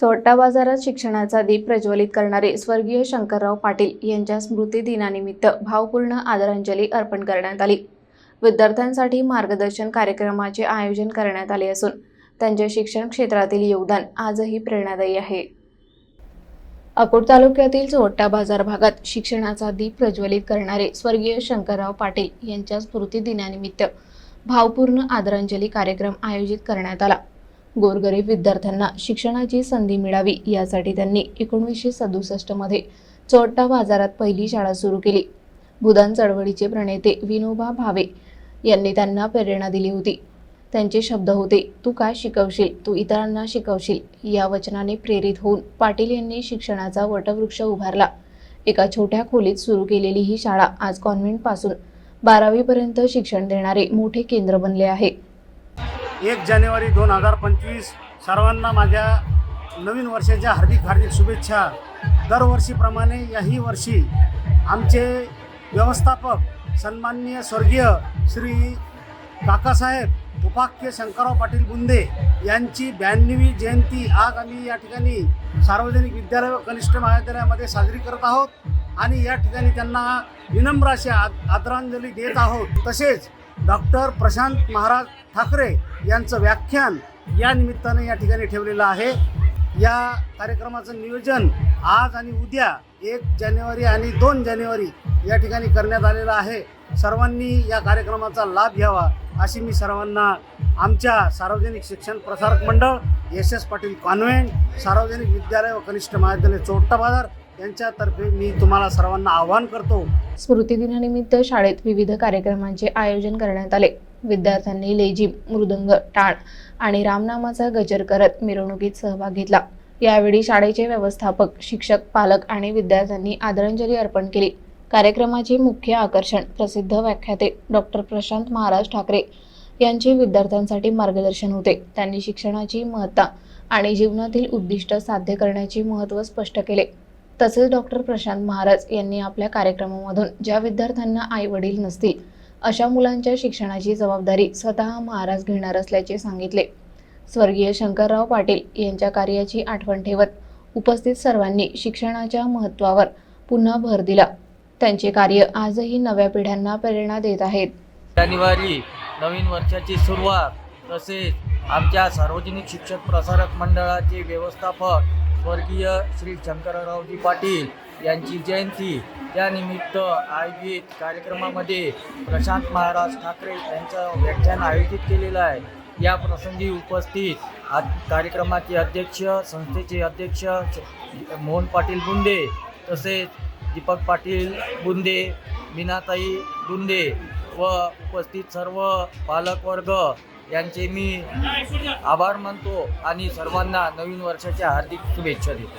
चोरटा बाजारात शिक्षणाचा दीप प्रज्वलित करणारे स्वर्गीय शंकरराव पाटील यांच्या स्मृतिदिनानिमित्त भावपूर्ण आदरांजली अर्पण करण्यात आली. विद्यार्थ्यांसाठी मार्गदर्शन कार्यक्रमाचे आयोजन करण्यात आले असून त्यांचे शिक्षण क्षेत्रातील योगदान आजही प्रेरणादायी आहे. अकोट तालुक्यातील चोट्टा बाजार भागात शिक्षणाचा दीप प्रज्वलित करणारे स्वर्गीय शंकरराव पाटील यांच्या स्मृतिदिनानिमित्त भावपूर्ण आदरांजली कार्यक्रम आयोजित करण्यात आला. गोरगरीब विद्यार्थ्यांना शिक्षणाची संधी मिळावी यासाठी त्यांनी एकोणीसशे सदुसष्टमध्ये चोट्टा बाजारात पहिली शाळा सुरू केली. भूदान चळवळीचे प्रणेते विनोबा भावे यांनी त्यांना प्रेरणा दिली होती. त्यांचे शब्द होते तू काय शिकवशील? तू इतरांना शिकवशील? या वचनाने प्रेरित होऊन पाटील यांनी शिक्षणाचा वटवृक्ष उभारला. एका छोट्या खोलीत सुरू केलेली ही शाळा आज कॉन्व्हेंटपासून बारावीपर्यंत शिक्षण देणारे मोठे केंद्र बनले आहे. एक जानेवारी दोन हजार पंचवीस. सर्वांना माझ्या नवीन वर्षाच्या हार्दिक हार्दिक शुभेच्छा. दरवर्षीप्रमाणे याही वर्षी आमचे व्यवस्थापक सन्माननीय स्वर्गीय श्री काकासाहेब उपाख्य शंकरराव पाटील बुंदे यांची ब्याण्णवी जयंती आज आम्ही या ठिकाणी सार्वजनिक विद्यालय व कनिष्ठ महाविद्यालयामध्ये साजरी करत आहोत. आणि या ठिकाणी त्यांना विनम्र अशी आद आदरांजली देत आहोत. तसेच डॉक्टर प्रशांत महाराज ठाकरे यांचं व्याख्यान या निमित्ताने या ठिकाणी ठेवलेलं आहे. या कार्यक्रमाचं नियोजन आज आणि उद्या एक जानेवारी आणि दोन जानेवारी या ठिकाणी करण्यात आलेलं आहे. सर्वांनी या कार्यक्रमाचा लाभ घ्यावा अशी मी सर्वांना आमच्या सार्वजनिक शिक्षण Prasarak Mandal S S Patil convent सार्वजनिक विद्यालय व कनिष्ठ महाविद्यालय चोट्टा बाजार यांच्यातर्फे मी तुम्हाला सर्वांना आवाहन करतो. स्मृती दिनानिमित्त शाळेत विविध कार्यक्रमांचे आयोजन करण्यात आले. विद्यार्थ्यांनी लेझिम मृदंग टाळ आणि रामनामाचा गजर करत मिरवणुकीत सहभाग घेतला. यावेळी शाळेचे व्यवस्थापक शिक्षक पालक आणि विद्यार्थ्यांनी आदरांजली अर्पण केली. कार्यक्रमाचे मुख्य आकर्षण प्रसिद्ध व्याख्याते डॉक्टर प्रशांत महाराज ठाकरे यांचे विद्यार्थ्यांसाठी मार्गदर्शन होते. त्यांनी शिक्षणाची महत्ता आणि जीवनातील उद्दिष्ट साध्य करण्याचे महत्त्व स्पष्ट केले. तसेच डॉक्टर प्रशांत महाराज यांनी आपल्या कार्यक्रमामधून ज्या विद्यार्थ्यांना आई वडील नसतील अशा मुलांच्या शिक्षणाची जबाबदारी स्वतः महाराज घेणार असल्याचे सांगितले. स्वर्गीय शंकरराव पाटील यांच्या कार्याची आठवण ठेवत उपस्थित सर्वांनी शिक्षणाच्या महत्त्वावर पुन्हा भर दिला. त्यांचे कार्य आजही नव्या पिढ्यांना प्रेरणा देत आहेत. जानेवारी नवीन वर्षाची सुरुवात तसेच आमच्या सार्वजनिक शिक्षक प्रसारक मंडळाचे व्यवस्थापक स्वर्गीय श्री शंकररावजी पाटील यांची जयंती. त्यानिमित्त आयोजित कार्यक्रमामध्ये प्रशांत महाराज ठाकरे यांचं व्याख्यान आयोजित केलेलं आहे. या प्रसंगी उपस्थित आज कार्यक्रमाचे अध्यक्ष संस्थेचे अध्यक्ष मोहन पाटील बुंदे तसेच दीपक पाटील बुंदे मीनाताई बुंदे व उपस्थित सर्व पालकवर्ग यांचे मी आभार मानतो आणि सर्वांना नवीन वर्षाच्या हार्दिक शुभेच्छा देतो.